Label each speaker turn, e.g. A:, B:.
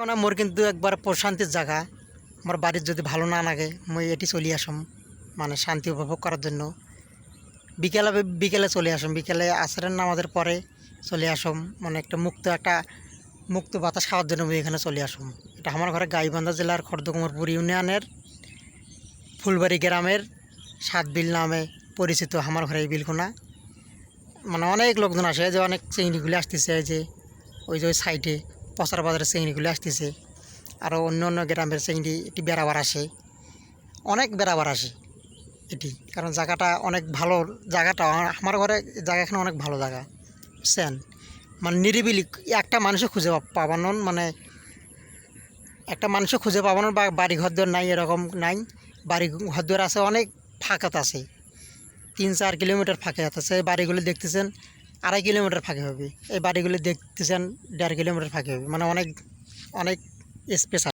A: এখন মোর কিন্তু একবার প্রশান্তির জায়গা। আমার বাড়ির যদি ভালো না লাগে, মই এটি চলে আসম মানে শান্তি উপভোগ করার জন্য। বিকেলে বিকেলে চলে আসম, বিকেলে আসরের নামাজের পরে চলে আসম মানে একটা মুক্ত একটা মুক্ত বাতাস খাওয়ার জন্য মই এখানে চলে আসম। এটা আমার ঘরে গাইবান্ধা জেলার খর্দকুমারপুর ইউনিয়নের ফুলবাড়ি গ্রামের সাত বিল নামে পরিচিত আমার ঘরে এই বিলকোনা মানে অনেক লোকজন আসে, যে অনেক চিংড়িগুলি আসতেছে যে, ওই যে ওই সাইডে। পচার বাজারের চিংড়িগুলি আসতেছে। আরও অন্য অন্য গ্রামের চিংড়ি এটি বেড়াবার আসে। অনেক বেড়াবার আসে এটি। কারণ জায়গাটা অনেক ভালো জায়গাটা। আমার- ঘরে জায়গা এখানে অনেক ভালো জায়গা। বুঝছেন? মানে নিরিবিলি একটা মানুষও খুঁজে পাবানোর মানে একটা মানুষও খুঁজে পাবানোর বা বাড়ি ঘর দর নাই, এরকম নাই। বাড়ি ঘর দর আছে, অনেক ফাঁকাত আছে। তিন চার কিলোমিটার ফাঁকে আছে। বাড়িগুলো দেখতেছেন আড়াই কিলোমিটার ফাঁকে হবে। এই বাড়িগুলো দেখতেছেন, দেড় কিলোমিটার ফাঁকে হবে। মানে অনেক অনেক স্পেস